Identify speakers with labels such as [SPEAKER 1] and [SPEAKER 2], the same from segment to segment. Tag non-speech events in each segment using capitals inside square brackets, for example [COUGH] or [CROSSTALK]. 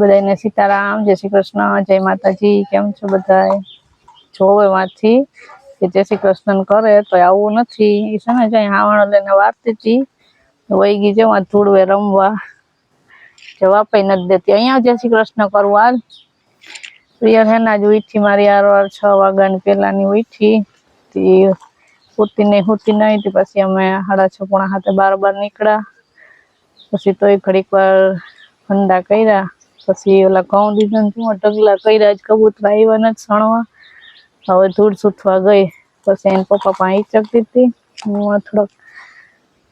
[SPEAKER 1] બધાને સીતારામ, જય શ્રી કૃષ્ણ, જય માતાજી, કેમ છો બધા જોવે વાંચી કે જય શ્રી કૃષ્ણ કરે તો આવું નથી. એ છે ને જઈ હાવણ લઈને વારતી હતી, વહી ગઈ જવા ધૂળવે રમવા. જવા જવાબ નથી દેતી. અહીંયા જય શ્રી કૃષ્ણ કરવું હાલ. પ્રિયર હેના જ ઉઠી મારી આરવાર છ વાગ્યાની પહેલાની ઉઠી. તે હુતી નહીં હોતી નહીં, તે પછી અમે સાડા છ પોણા હાથે બાર બાર નીકળ્યા. પછી તોય ઘડીક વાર ધંધા કર્યા. પછી ઓલા ઘઉં દીધા શું ઢગલા કર્યા જ કબૂતરા આવ્યા નથી સણવા હવે ધૂળ સૂથવા ગઈ. પછી એને પપ્પા પાસે ચકતી હતી હું થોડોક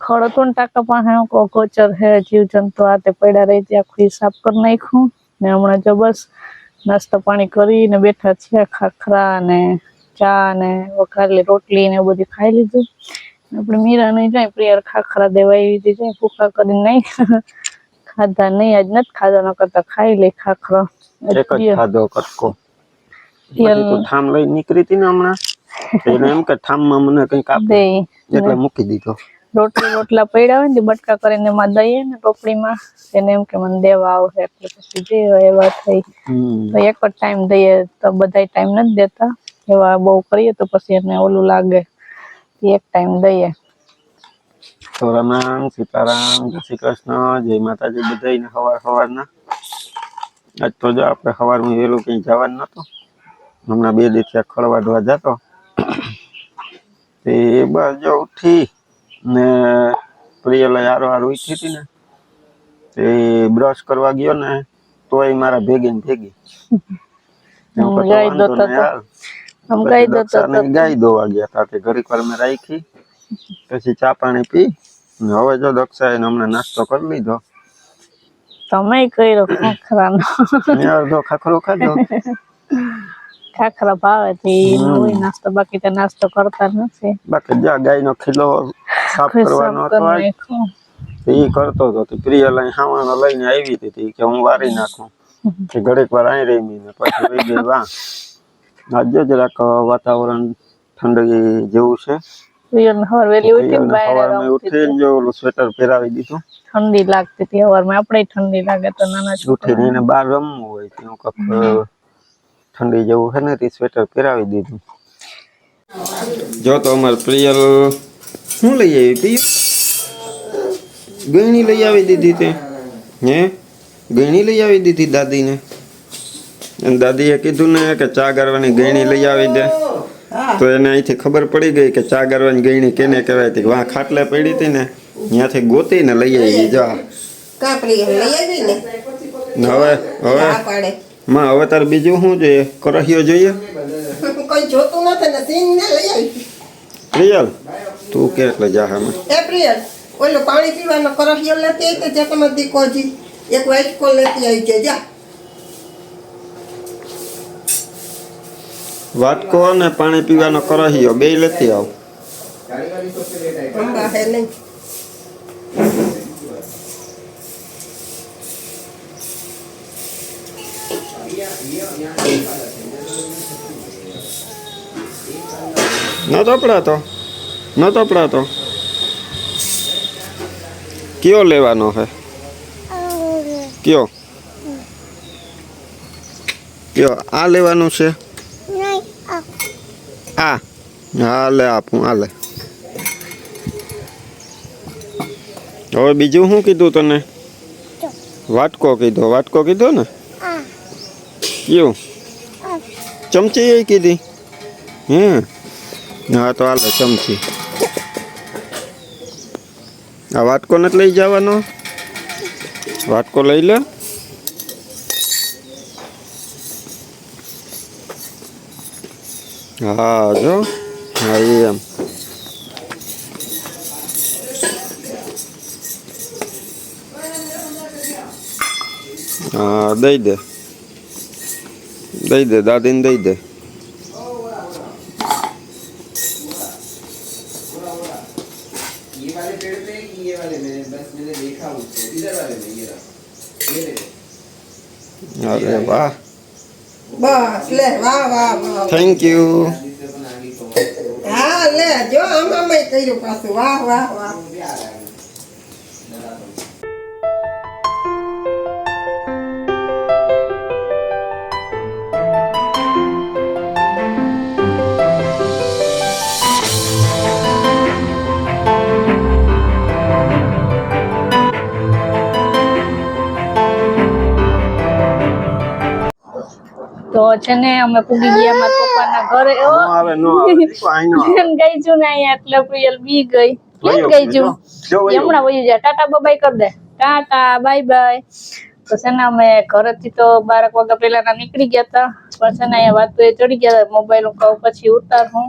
[SPEAKER 1] ખડ હતો ને ટાંકા પાસે ગોચર હે, જીવજંતુ આ તે પડ્યા રહી, ત્યાં આખું સાફ કરી નાખ્યું. ને હમણાં જો બસ નાસ્તો પાણી કરીને બેઠા છીએ ખાખરા ને ચા ને વઘારેલી રોટલી ને બધું ખાઈ લીધું. આપણે મીરા નહીં જાય પ્રિયર ખાખરા દેવા એવી જાય ભૂખા કરીને નહીં ખાધા નહીં આજ નથી ખાધા ન કરતા ખાઈ લે ખાખરો.
[SPEAKER 2] એક જ ખાધો કટકો. તું ઠામ લઈ નીકળી હતી ને હમણાં? તો એમ કે ઠામમાં મને કંઈક આપે એટલે મૂકી દીધો.
[SPEAKER 1] રોટલી રોટલા પડ્યા હોય ને બટકા કરીને એમાં દઈએ ને ટોપડીમાં એને એમ કે મને દેવા આવશે એટલે પછી જે એવા થઈ. તો એક જ ટાઈમ દઈએ તો બધાય ટાઈમ નથી દેતા. એવા બહુ કરીએ તો પછી એને ઓલું લાગે એક ટાઈમ દઈએ.
[SPEAKER 2] તો રામ રામ સીતારામ જય શ્રી કૃષ્ણ જય માતાજી બધાને સવાર સવારના. આજ તો જો આપણે સવારમાં વહેલું કંઈ જવાનું નહોતું. હમણાં બે દિવસે ધોવા જતો. તે બસ જો ઉઠી ને પ્રિય લઈ હારો હાર ઉઠી હતી ને તે બ્રશ કરવા ગયો ને તોય મારા ભેગી ને ભેગી.
[SPEAKER 1] ગાય તો. તો
[SPEAKER 2] દોવા ગયા હતા તે ઘડીક વાર મેં રાખી. પછી ચા પાણી પી હવે જો દક્ષાએ હમણાં નાસ્તો કરી લીધો.
[SPEAKER 1] તમે કર્યો ખાખરાનો.
[SPEAKER 2] મેં અડધો ખાખરો ખાધો.
[SPEAKER 1] ખાખરા ભાવે તે હોય નાસ્તો બાકી તો નાસ્તો કરતા નથી.
[SPEAKER 2] બાકી જા ગાયનો ખીલો સાફ કરવાનો હતો એ કરતો હતો તે પ્રિય લઈ ખાવાનો લઈને આવી હતી કે હું વારી નાખું. કે ઘડીક વાર અહીં રહી ને પછી રહી ગઈ વાં આજે જરાક વાતાવરણ ઠંડી જેવું છે.
[SPEAKER 1] પ્રિયને હવાર વહેલી ઉઠીને
[SPEAKER 2] પ્રિયને
[SPEAKER 1] બહાર
[SPEAKER 2] સવારમાં
[SPEAKER 1] રમતી
[SPEAKER 2] ઉઠીને જો ઓલું સ્વેટર પહેરાવી દીધું.
[SPEAKER 1] ઠંડી લાગતી હતી હવારમાં. આપણે ઠંડી લાગે તો નાના છોકરા
[SPEAKER 2] ઉઠીને એને બહાર રમવું હોય તો હું કંઈક ઠંડી જેવું છે ને તે સ્વેટર પહેરાવી દીધું. જો તો અમાર પ્રિયલ શું લઈ આવી પ્રિય ગયણી લઈ આવી દીધી તે. હે? ગયણી લઈ આવી દીધી દાદીને. અને દાદીએ કીધું ને કે ચા ગારવાની ગયણી લઈ આવી દે. તો એને અહીંથી ખબર પડી ગઈ કે ચા ગારવાની ગયણી કેને કહેવાય હતી વાં ખાટલે પડી હતી ને ત્યાંથી ગોતીને લઈ આવી જા.
[SPEAKER 3] કાપડી લઈ આવી ને?
[SPEAKER 2] ને હવે હવે માં હવે તારે બીજું શું જોઈએ કરહિયો જોઈએ?
[SPEAKER 3] કોઈ જોતું નથી ને સીન ને લઈ આવી.
[SPEAKER 2] પ્રિયલ તું કે એટલે જા હા
[SPEAKER 3] એ પ્રિયલ ઓલો પાણી પીવાનો કરફિયો લેતી આવી તો તમે દીકોજી એક વાઇટ કોલ લેતી આવી છે જા.
[SPEAKER 2] વાટકો અને પાણી પીવાનો કરહિયો બે લેતી આવ.
[SPEAKER 3] અંબા હે નહીં
[SPEAKER 2] ન તપડાતો ન કયો લેવાનો હે? કયો? કયો, આ લેવાનું છે? આ હા લે આપું હાલે હવે બીજું શું કીધું તને? વાટકો કીધો વાટકો કીધો ને? કયું ચમચી એ કીધી? હે? હા તો હાલે ચમચી. આ વાટકો નથી લઈ જવાનો? વાટકો લઈ લે. હા જો. આવી એમ. હા દઈ દે. દઈ દે દાદીને દઈ દે. અરે વાહ.
[SPEAKER 3] બસ લે વાહ વાહ વાહ.
[SPEAKER 2] થેન્ક યુ
[SPEAKER 3] હા લે જો આમાં મેં કર્યું પાછું. વાહ વાહ વાહ.
[SPEAKER 1] તો છે ને અમે પૂગી ગયા મારા પપ્પાના ઘરે ઓ
[SPEAKER 2] આવે નો આવે. આઈ
[SPEAKER 1] ગઈ છું ને અહીંયા એટલે પ્રિયલ બી ગઈ. કેમ ગઈ. છું? હમણાં વયું જાય ટાટા બબાઈ કરી દે. ટાટા બાય બાય તો છે ને અમે ઘરેથી તો બારક વાગ્યા પહેલા ના નીકળી ગયા હતા. પણ છે ને અહીંયા વાતો એ ચડી ગયા. મોબાઈલ હું કહું પછી ઉતાર હું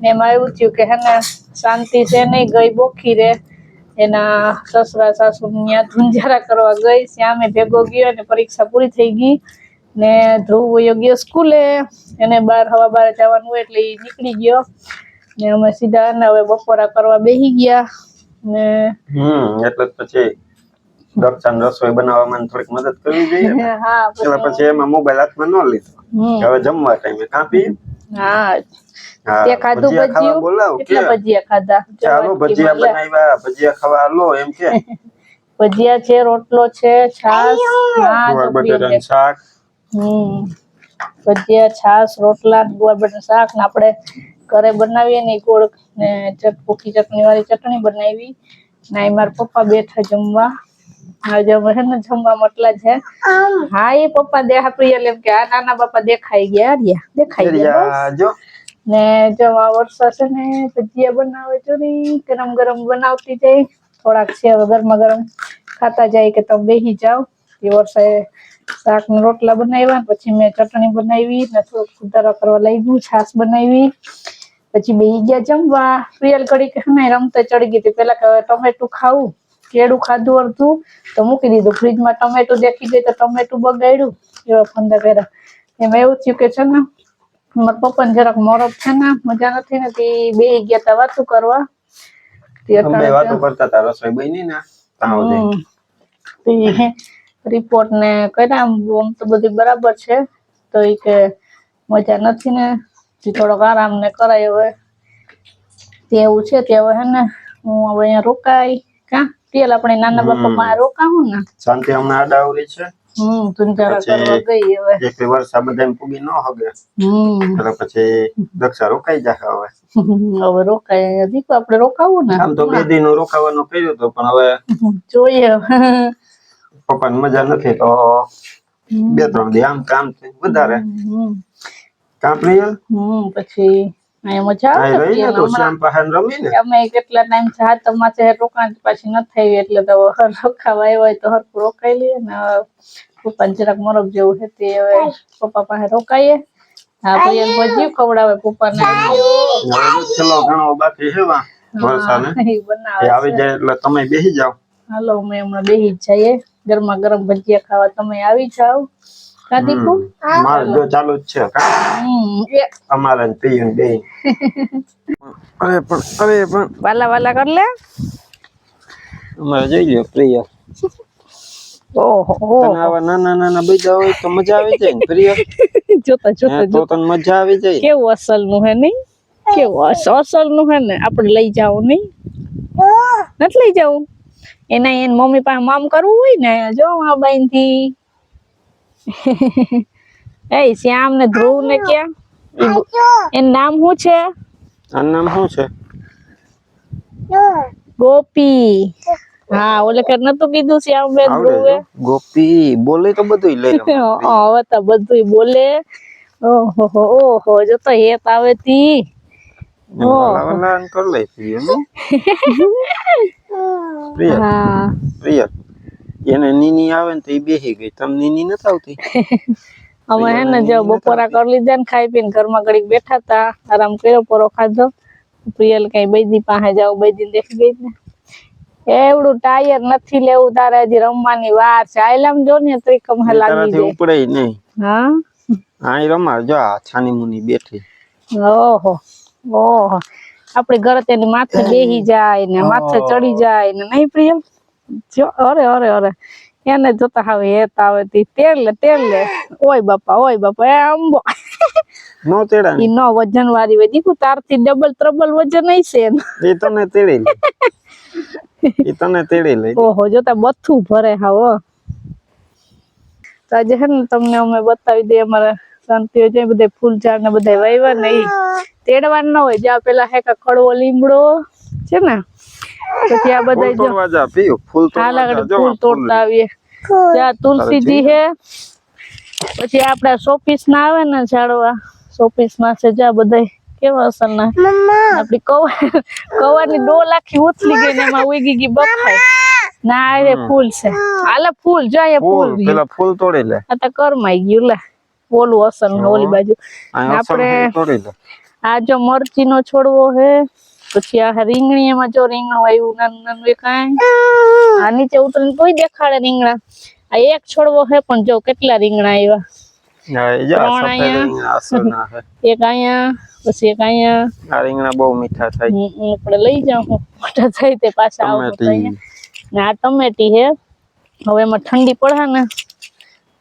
[SPEAKER 1] ને એમાં એવું થયું કે હે ને શાંતિ છે નહીં ગઈ બોખી રે. એના સસરા સાસુ ત્યાં ધુંજારા કરવા ગઈ. શ્યામે ભેગો ગયો અને પરીક્ષા પૂરી થઈ ગઈ. ને ધ્રુવ વયો ગયો સ્કૂલે. એને બાર હવા બાર જવાનું હોય એટલે એ નીકળી ગયો. ને અમે સીધા ને હવે બપોરા કરવા બેસી ગયા. ને
[SPEAKER 2] હમ એટલે પછી દર્શન રસોઈ બનાવવામાં થોડીક મદદ કરવી જોઈએ
[SPEAKER 1] હા
[SPEAKER 2] એટલે
[SPEAKER 1] પછી
[SPEAKER 2] એમાં મોબાઈલ હાથમાં ન લીધો. હવે જમવા ટાઈમે કાપી.
[SPEAKER 1] હા. તે ખાધું
[SPEAKER 2] ભજીયા
[SPEAKER 1] ભજીયું?
[SPEAKER 2] બોલાવ
[SPEAKER 1] કેટલા ભજીયા ખાધા?
[SPEAKER 2] ચાલો ભજીયા બનાવ્યા ભજીયા ખાવા લો એમ કે. [LAUGHS]
[SPEAKER 1] ભજીયા છે રોટલો છે
[SPEAKER 2] બટેટાનું શાક.
[SPEAKER 1] હમ. ભજીયા છાસ રોટલા ગુવાર બટાટાનું શાક ને આપણે ઘરે બનાવીએ ને ગોળ ને ભૂખી ચટણી વાળી ચટણી બનાવી. ને મારા પપ્પા બેઠા જમવા. છે મટલા છે. હા એ પપ્પા દેખા પ્રિય એમ કે આ નાના બાપા દેખાઈ ગયા રહ્યા દેખાઈ ગયા ને જો આ વરસાદ છે ને ભજીયા બનાવે તો ની ગરમ ગરમ બનાવતી જાય. થોડાક છે હવે ગરમા ગરમ ખાતા જાય કે તમે બેસી જાઓ. એ વર્ષે શાક ના રોટલા બનાવ્યા પછી મેં ચટણી બનાવી ને થોડુંક સુધારા કરવા લાગ્યું છાશ બનાવી. પછી બે ગયા જમવા. પ્રિયલ કડી કે ને રમતા ચડી ગઈ હતી. પેલા કે ટમેટું ખાવું. કેળું ખાધું અડધું. તો મૂકી દીધું. ફ્રીજમાં ટમેટું દેખી ગઈ તો ટમેટું બગાડ્યું. એવા ફંદા કર્યા એમાં એવું થયું કે છે ને મારા પપ્પાને જરાક મોરબ છે ને મજા નથી ને તે બે ગયા તા વાતું કરવા. તે
[SPEAKER 2] વાતો કરતા હતા રસોઈ બની ને.
[SPEAKER 1] તે રિપોર્ટ ને કર્યા આમ તો બધું બરાબર છે. તો એ કે મજા નથી ને થોડોક આરામ ને કરાય હવે. તે એવું છે તે હવે હે ને હું હવે અહીંયા રોકાય કા તેલ આપણે નાના બાપા માં રોકાવું ને?
[SPEAKER 2] શાંતિ હમણાં આડાવરી છે.
[SPEAKER 1] હમ કરવા ગઈ હવે.
[SPEAKER 2] એક વર્ષા બધા પૂગી ન હગે.
[SPEAKER 1] હમ.
[SPEAKER 2] એટલે પછી દક્ષા રોકાઈ જશે હવે. [LAUGHS]
[SPEAKER 1] હવે રોકાય દીકુ આપણે રોકાવું ને?
[SPEAKER 2] આમ તો બે દિન રોકાવાનું કર્યું તો પણ હવે [LAUGHS]
[SPEAKER 1] જોઈએ
[SPEAKER 2] પપ્પાને મજા નથી તો બે ત્રણ દી આમ કામ વધારે. કામ
[SPEAKER 1] પ્રિય? પછી મજા આવે
[SPEAKER 2] ને
[SPEAKER 1] ને
[SPEAKER 2] તો શ્યામ પાસે રમી ને
[SPEAKER 1] અમે કેટલા ટાઈમ છે હાથમાં છે રોકાણ પાછી ન થઈ એટલે તો રોકાવા આવ્યા તો હરખું રોકાઈ લઈએ ને પપ્પાને જરાક મોરબ જેવું છે તે હવે પપ્પા પાસે રોકાઈએ. હા ભાઈ એને ખવડાવે પપ્પાને.
[SPEAKER 2] છેલ્લો ઘણો બાકી છે વા વરસાદ
[SPEAKER 1] હા, ઈ
[SPEAKER 2] એ
[SPEAKER 1] બનાવે
[SPEAKER 2] આવી જાય એટલે તમે બેસી જાઓ.
[SPEAKER 1] હાલો અમે હમણાં બેસી જ જઈએ. ગરમા ગરમ ભજીયા ખાવા તમે આવી જાઓ.
[SPEAKER 2] કાદીપુ જો ચાલુ જ છે કા? અમારે ને બે. [LAUGHS] અરે પણ અરે પણ.
[SPEAKER 1] વાલા વાલા કર લે.
[SPEAKER 2] અમારે જોઈ લ્યો પ્રિય.
[SPEAKER 1] ઓહો.
[SPEAKER 2] તને આવા નાના નાના બીજા હોય તો મજા આવી જાય ને પ્રિય. [LAUGHS]
[SPEAKER 1] જોતા જોતા
[SPEAKER 2] તો તને મજા આવી જાય.
[SPEAKER 1] કેવું અસલનું હે નહીં? કેવું અસ- અસલનું હે ને? આપણે લઈ જાવ નહીં? નથી લઈ જવું એના એને મમ્મી પાસે મામ કરવું હોય ને જો આ બહેનથી [LAUGHS] એ શ્યામ ને ધ્રુવ ને ક્યાં? એનું નામ શું છે?
[SPEAKER 2] આનું નામ શું છે?
[SPEAKER 1] ગોપી. હા ઓલે કર નતું કીધું શ્યામ બેન ધ્રુવે?
[SPEAKER 2] ગોપી બોલે તો બધું લઈ
[SPEAKER 1] હં, હવે તો બધું બોલે. ઓહો ઓહો જો તો હેત આવે તી.
[SPEAKER 2] ઓ. કર લે [LAUGHS] પ્રિય. ને? પ્રિય. એને નીની આવે ને તો એ બેસી ગઈ. તમને નીની નથી આવતી? [LAUGHS]
[SPEAKER 1] અમે હે ને જો બપોરા કરી લીધા ને ખાઈ પીને ઘરમાં ઘડીક બેઠા તા આરામ કર્યો પરો ખાધો. પ્રિયલ કઈ બૈદી પાસે જાવ બૈદી દેખી ગઈ ને. એવડું ટાયર નથી લેવું તારે હજી રમવાની વાર છે. આયલામ જો ને તો કમહે લાગી જાય.
[SPEAKER 2] ઉપડે નહીં.
[SPEAKER 1] હા?
[SPEAKER 2] આ રમાર જો આ છાની મુની બેઠી.
[SPEAKER 1] ઓહો ઓહો. આપડે ઘરે તેની માથે બેહી જાય ને માથે ચડી જાય ને નહીં પ્રિય જો અરે અરે અરે. એને જોતા હવે હેત આવે તી. તેર લે તેર લે. ઓય બાપા ઓય બાપા એ આંબો.
[SPEAKER 2] નો તેડા
[SPEAKER 1] ઈ નો વજન વાળી હોય. દીકુ તારથી ડબલ ત્રબલ વજન નહીં છે
[SPEAKER 2] એ તને તેડી એ તને તેડી લે.
[SPEAKER 1] ઓહો જોતા બથું ભરે હા હો. તો આજે હે ને તમને અમે બતાવી દઈએ અમારા શાંતિ હોય છે બધા ફૂલ ઝાડ ને બધા વાવ્યા ને ઈ. તેડવાનું ના હોય જ્યાં પેલા હેકા કડવો લીમડો છે ને પછી આ બધા
[SPEAKER 2] ફૂલ
[SPEAKER 1] જો
[SPEAKER 2] ફૂલ
[SPEAKER 1] તોડતા આવીએ. ત્યાં તુલસીજી હે પછી આપડા શોપીસ ના આવે ને ઝાડવા શોપીસ ના છે જ્યાં બધા કેવા અસર ના આપડી કવા કવાની ડોલ આખી ઉથલી ગઈ ને એમાં ઉગી ગઈ બફાઈ. ના એ ફૂલ છે. આલે ફૂલ જો ફૂલ
[SPEAKER 2] ફૂલ પેલા ફૂલ તોડી લે.
[SPEAKER 1] આ તો કરમાઈ ગયું લે. ઓલું અસર ને ઓલી બાજુ. આપણે-
[SPEAKER 2] તોડી લે.
[SPEAKER 1] આ જો મરચી નો છોડવો હે પછી આ રીંગણી એમાં જો રીંગણું આવ્યું નાનું નાનું એક આ આ નીચે ઉતરીને તોય દેખાડે રીંગણા. આ એક છોડવો હે પણ જો કેટલા રીંગણા આવ્યા.
[SPEAKER 2] હા, એ જા
[SPEAKER 1] ત્રણ
[SPEAKER 2] સફેદ
[SPEAKER 1] અહીંયા.
[SPEAKER 2] રીંગણા અસલ ના છે
[SPEAKER 1] એક અહીંયા પછી એક અહીંયા.
[SPEAKER 2] આ રીંગણા બહુ મીઠા થાય.
[SPEAKER 1] હું હું આપણે લઈ જાઉં હું મોટા થાય તે પાછા આવું તો
[SPEAKER 2] ટમેટી.
[SPEAKER 1] અહીંયા. ને આ ટમેટી હે હવે એમાં ઠંડી પડે ને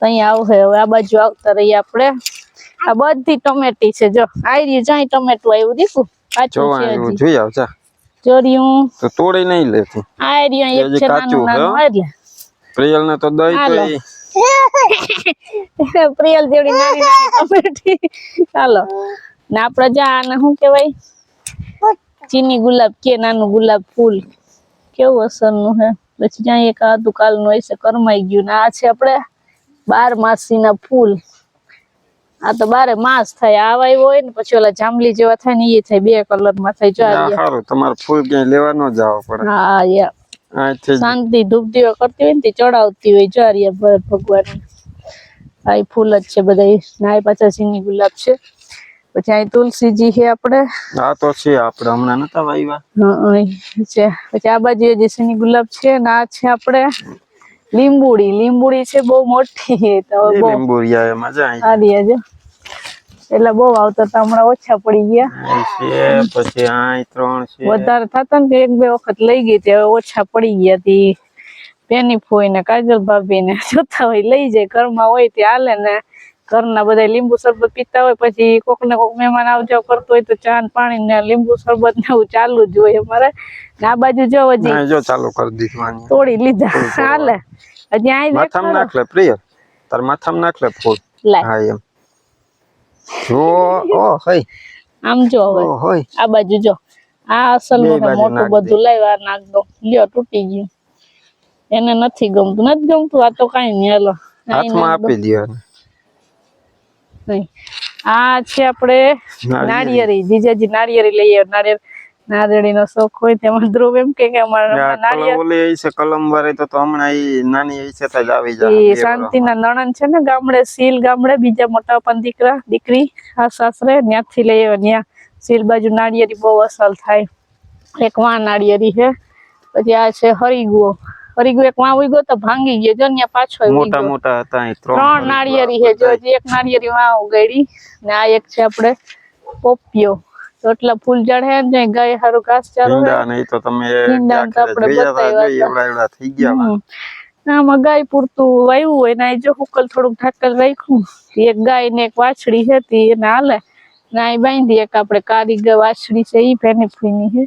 [SPEAKER 1] તો અહીંયા આવશે. હવે આ બાજુ આવતા રહીએ આપણે. આ બધી ટમેટી છે. જો આઈ રહ્યું જાય ટમેટું આવ્યું દીકું કાચું છે
[SPEAKER 2] જોઈ આવ જા
[SPEAKER 1] જોરિયું.
[SPEAKER 2] તો તોડી નહીં લેતી.
[SPEAKER 1] આ રહ્યું એક છે નાનું નાનું? એટલે
[SPEAKER 2] પ્રિયલ ને તો દઈ તો [LAUGHS]
[SPEAKER 1] પ્રિયલ જેવડી નાની નાની ટમેટી. ચાલો ને આપણે જા આને શું કહેવાય? ચીની ગુલાબ કે નાનું ગુલાબ ફૂલ. કેવું અસરનું હે? પછી જ્યાં એક આ દુકાનનું હોય છે કરમાઈ ગયું ને આ છે આપણે બાર માસીના ફૂલ. આ તો બારે માસ થાય. આવા હોય ને પછી ઓલા જાંબલી જેવા થાય ને એ થાય. બે કલરમાં થાય. જો.
[SPEAKER 2] સારું તમારે ફૂલ ક્યાંય લેવા ન જાવ પડે
[SPEAKER 1] હા યા શાંતિ ધૂપ દીવા કરતી હોય ને તે ચડાવતી હોય. જારિયા ભગવાન. આ ફૂલ જ છે બધા નાય પાછા સીની ગુલાબ છે. પછી અહીં તુલસીજી છે આપણે
[SPEAKER 2] હા તો છે આપણે હમણાં નતા વાવ્યા
[SPEAKER 1] હા, અહીં છે. પછી આ બાજુ જે સીની ગુલાબ છે ને આ છે આપણે લીંબુડી લીંબુડી છે બહુ મોટી તો
[SPEAKER 2] લીંબુરિયા એમાં જાય.
[SPEAKER 1] સારી છે એટલે બહુ આવતા હતા હમણાં ઓછા પડી ગયા.
[SPEAKER 2] છે પછી આ ત્રણ છે.
[SPEAKER 1] વધારે થતા ને એક બે વખત લઈ ગઈ તે હવે ઓછા પડી ગયા તી પેની ફોઈ ને કાજલ ભાભી ને જોતા હોય લઈ જાય ઘરમાં હોય તે હાલે ને. ઘરના બધા લીંબુ શરબત પીતા હોય પછી કોક ને કોક મહેમાન આવજો કરતો હોય તો ચા ને પાણી ને લીંબુ શરબત ને એવું ચાલુ જ હોય અમારે. આ બાજુ જો હજી
[SPEAKER 2] જો ચાલુ કરી દીધું
[SPEAKER 1] તોડી લીધા. હાલે. હજી આઈ
[SPEAKER 2] માથામાં નાખ લે પ્રિય. તાર માથામાં નાખ લે ફૂલ હા એમ. જો ઓ હઈ.
[SPEAKER 1] આમ જો હવે. આ બાજુ જો. આ અસલ મોટું. બધું લાવ્યા નાખ દો. લ્યો તૂટી ગયું. એને નથી ગમતું. નથી ગમતું આ તો કઈ નહીં હાલો.
[SPEAKER 2] હાથમાં આપી દો
[SPEAKER 1] નહીં. આ છે આપણે નાળિયેરી. જીજાજી નાળિયેરી લઈએ. નાળિયેર નો શોખ હોય તેમાં ધ્રુવ એમ કે અમારા નાળિયેર
[SPEAKER 2] ઓલી છે કલમ વાળી તો હમણાં એ નાની ઈ છે તો જ આવી જાય
[SPEAKER 1] એ
[SPEAKER 2] શાંતિ
[SPEAKER 1] શાંતિના નણંદ છે ને ગામડે સીલ ગામડે બીજા મોટા પણ દીકરા દીકરી આ સાસરે ત્યાંથી લઈ આવ્યા. ત્યાં સીલ બાજુ નાળિયેરી બહુ અસલ થાય. એક વાં નાળિયેરી છે. પછી આ છે હરીગુઓ. હરીગુ એક વાવ ઉગ્યો તો ભાંગી ગયો જો ને પાછો
[SPEAKER 2] મોટા મોટા હતા
[SPEAKER 1] ત્રણ નાળિયેરી છે જો એક નાળિયેરી વાવ ઉગાડી ને આ એક છે આપણે પોપિયો. તો એટલા ફૂલ ઝાડ હે ને ગાય હારું ઘાસ ચારો
[SPEAKER 2] ને તો તમે
[SPEAKER 1] આપણે બતાવ્યા
[SPEAKER 2] થઈ ગયા.
[SPEAKER 1] આમાં ગાય પૂરતું વાયુ હોય ને જો હુકલ થોડુંક ઢાકલ રાખ્યું એક ગાય ને એક વાછડી છે તી એને હાલે. ને બાંધી એક આપણે કારી ગાય વાછડી છે એ ભેની છે.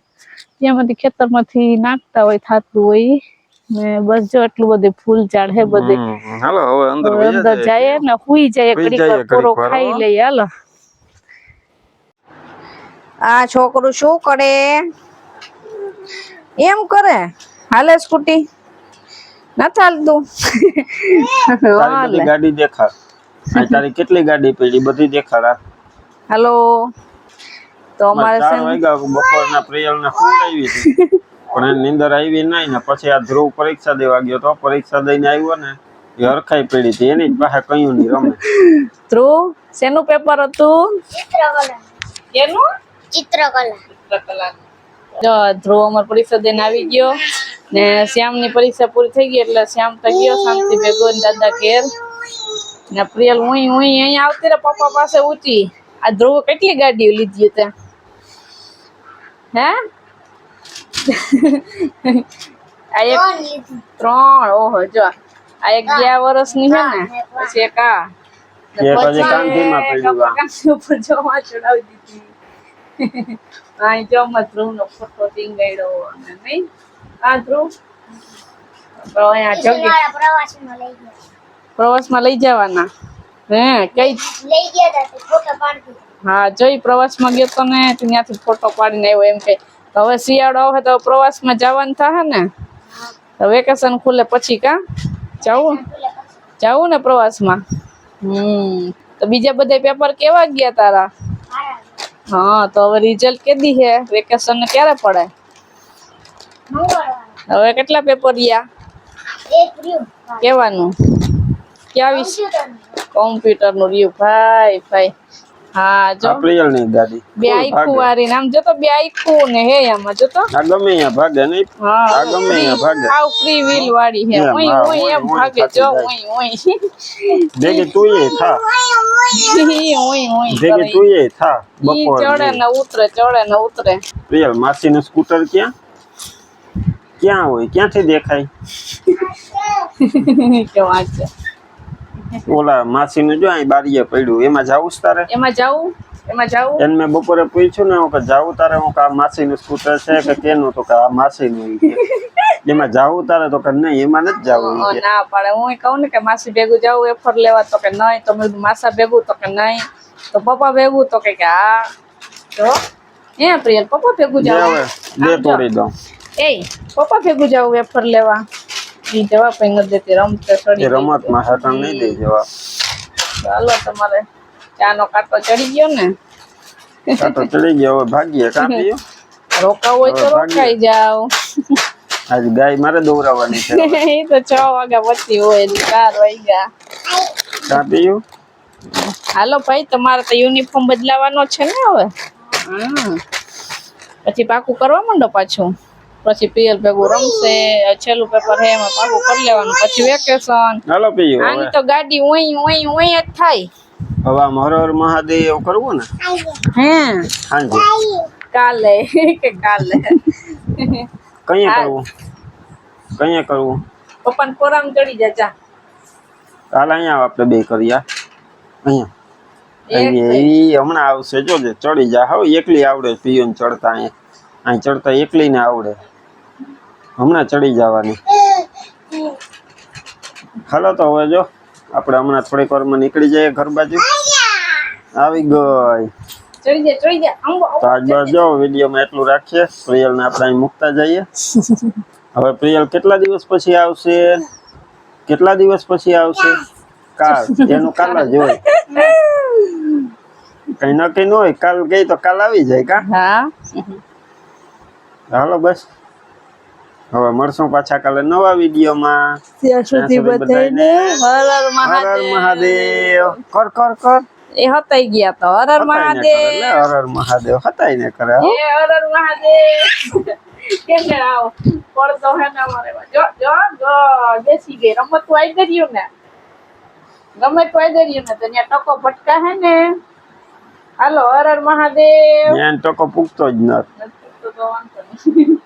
[SPEAKER 1] ત્યાંમાંથી ખેતરમાંથી નાખતા હોય થાતું હોય. ને બસ જો એટલું બધું ફૂલ ઝાડ હે બધે.
[SPEAKER 2] હાલો હવે અંદર
[SPEAKER 1] અંદર જાય. ને હુઈ જાય ઘડીક પૂરો ખાઈ. લઈએ હાલો.
[SPEAKER 4] આ છોકરું શું કરે? એમ કરે. હાલે સ્કૂટી.
[SPEAKER 2] ના ચાલતું ગાડી દેખાડ. તારી કેટલી ગાડી પડી? બધી દેખાડ
[SPEAKER 4] હાલો. તો અમારે
[SPEAKER 2] બપોરના પ્રિયલ ને ફૂલ આવી [LAUGHS] પણ એની નીંદર આવી નહીં ને પછી આ ધ્રુવ પરીક્ષા દેવા ગયો તો પરીક્ષા દઈને આવ્યો ને એ હરખાઈ પડી હતી. એની જ પાસે કયું નહીં રમે.
[SPEAKER 1] ધ્રુવ શેનું પેપર હતું? એનું?
[SPEAKER 5] ચિત્રકલા.
[SPEAKER 1] જો ધ્રુવ અમાર પરીક્ષા દઈને આવી ગયો ને શ્યામની પરીક્ષા પૂરી થઈ ગઈ એટલે શ્યામ તો ગયો શાંતિ ભેગો દાદા ઘેર. ને પ્રિયલ હું હું અહીંયા આવતી રે પપ્પા પાસે ઊંચી. આ ધ્રુવ કેટલી ગાડીઓ લીધી હતી હે? આ એક ત્રણ ઓહો જો. આ એક ગયા વર્ષની છે ને પછી એક આ. જો માં ધ્રુવ નો ફોટો ટીંગાડ્યો અને આ ધ્રુવ? તો અહીંયા
[SPEAKER 5] પ્રવાસમાં લઈ ગયા.
[SPEAKER 1] પ્રવાસમાં લઈ જવાના? હે કઈ?
[SPEAKER 5] લઈ ગયા હતા તે ફોટો પાડતી
[SPEAKER 1] હા જોઈ પ્રવાસમાં ગયો તો ને તો ત્યાંથી ફોટો પાડીને આવ્યો એમ કે તો હવે શિયાળો આવે તો પ્રવાસમાં જવાનું થાય ને? તો વેકેશન ખુલે પછી કા? જવું જવું ને પ્રવાસમાં? હમ તો બીજા બધા પેપર કેવા ગયા તારા? હા તો હવે રિઝલ્ટ કેદી હે? વેકેશન ને ક્યારે પડે હવે કેટલા પેપર રહ્યા કેવાનું? ક્યાં વિશે.
[SPEAKER 5] કોમ્પ્યુટરનું
[SPEAKER 1] રહ્યું? ભાઈ ભાઈ. હા જો.
[SPEAKER 2] પ્રિયલની ગાડી.
[SPEAKER 1] બે
[SPEAKER 2] ફૂલ
[SPEAKER 1] આખું
[SPEAKER 2] ભાગે.
[SPEAKER 1] વારી નામ જો તો બે આખું ને હે આમાં જો તો.
[SPEAKER 2] આ ગમે અહીંયા ભાગે નહીં. આ ગમે અહીંયા ભાગે.
[SPEAKER 1] આવ ફ્રી વ્હીલ વાળી હે. [LAUGHS] ઓય ઓય
[SPEAKER 2] ઓય,
[SPEAKER 1] એમ ભાગે જો ઓય ઓય.
[SPEAKER 2] ભેગી તું એ થા. તું એ
[SPEAKER 1] ઈ ચડે ને ઉતરે ચડે ને ઉતરે.
[SPEAKER 2] પ્રિયલ માસી નું સ્કૂટર ક્યાં? ક્યાં હોય? ક્યાંથી દેખાય? [LAUGHS] ઓલા માસી નું જો અહીં બારીએ પડ્યું એમાં જાવું તારે?
[SPEAKER 1] એમાં જાવું એમાં જાવું
[SPEAKER 2] એને મેં બપોરે પૂછ્યું ને હું કે જાવું તારે? હું કે માસી નું સ્કૂટર છે કે કેનું તો કે આ માસી નું એમાં જાવું તારે તો કે નહીં એમાં નથી જાવું.
[SPEAKER 1] ના પાડે. હું કહું ને કે માસી ભેગું જાવું એફર લેવા તો કે નહીં તો મેં માસા ભેગું? તો કે નહીં. તો પપ્પા ભેગું તો કે હા. તો હે પ્રિયલ પપ્પા ભેગું જાવું
[SPEAKER 2] લે તોડી દઉં.
[SPEAKER 1] એ પપ્પા ભેગું જાવું વેફર લેવા. ઈ જવાબ કઈ નથી દેતી રમતે ચડી
[SPEAKER 2] રમતમાં હટણ નહીં દે જવાબ.
[SPEAKER 1] ચાલો તમારે ચાનો કાંટો ચડી ગયો ને.
[SPEAKER 2] કાંટો ચડી ગયો હવે ભાગીએ કાપીએ.
[SPEAKER 1] રોકાવ હોય તો રોકાઈ જાવ
[SPEAKER 2] આજ ગાય મારે દોરાવાની છે. [LAUGHS]
[SPEAKER 1] એ તો છ વાગ્યા પછી હોય ને કાર વાગ્યા.
[SPEAKER 2] કાપીયું?
[SPEAKER 1] હાલો ભાઈ તમારે તો યુનિફોર્મ બદલાવાનો છે ને હવે? હમ. પછી પાકું કરવા માંડો પાછું? પછી પીએલ ભેગું રમશે છેલ્લું પેપર હે એમાં પાકું કરી લેવાનું. પછી વેકેશન
[SPEAKER 2] હાલો પીયું
[SPEAKER 1] આની તો ગાડી ઓઈ ઓઈ ઓઈ જ થાય.
[SPEAKER 2] હવે હર મહાદેવ કરવું ને?
[SPEAKER 1] હે.
[SPEAKER 2] હાંજી.
[SPEAKER 1] કાલે કે કાલે. કઈ
[SPEAKER 2] કરવું? કઈ કરવું?
[SPEAKER 1] પપ્પાને કોરામ ચડી જા જા.
[SPEAKER 2] હાલ અહીંયા આપણે બે કર્યા અહીંયા. એ હમણાં આવશે જોજે ચડી જા. હવે એકલી આવડે પિયોન ચડતા અહીંયા. અહીં ચડતા એકલી ને આવડે. હમણાં ચડી જવાની. હાલો તો હવે જો આપણે હમણાં થોડીક વારમાં નીકળી જઈએ ઘર બાજુ. આવી ગઈ. તો આજ બસ જો વિડીયોમાં એટલું રાખીએ પ્રિયલ ને આપણે અહીં મૂકતા જઈએ. હવે પ્રિયલ કેટલા દિવસ પછી આવશે? કેટલા દિવસ પછી આવશે? કાલ એનું કાલ જ હોય. કઈ નક્કી ન હોય કાલ ગઈ તો કાલ આવી જાય કા?
[SPEAKER 1] હા.
[SPEAKER 2] હાલો બસ. હવે મળશું પાછા કાલે નવા વિડીયોમાં
[SPEAKER 1] ત્યાં
[SPEAKER 2] સુધી બધાયને
[SPEAKER 1] હર હર
[SPEAKER 2] હર હર
[SPEAKER 1] મહાદેવ
[SPEAKER 2] મહાદેવ કર કર કર
[SPEAKER 1] એ હતાઈ ગયા તો હર હર
[SPEAKER 2] હતાય ને કરે
[SPEAKER 1] મહાદેવ
[SPEAKER 2] લે, હર હર મહાદેવ હતાય ને કરે હો.
[SPEAKER 1] એ હર હર મહાદેવ કેમ ને આવો પડતો હે ને અમારે જો જો જો બેસી ગઈ રમત તો આવી ગયું ને ગમે તો આવી ગયું ને તો ત્યાં ટકો ભટકા હે ને હાલો હર હર મહાદેવ
[SPEAKER 2] ત્યાં ટકો પૂગતો જ નથી
[SPEAKER 1] નથી તો વાંધો નહીં.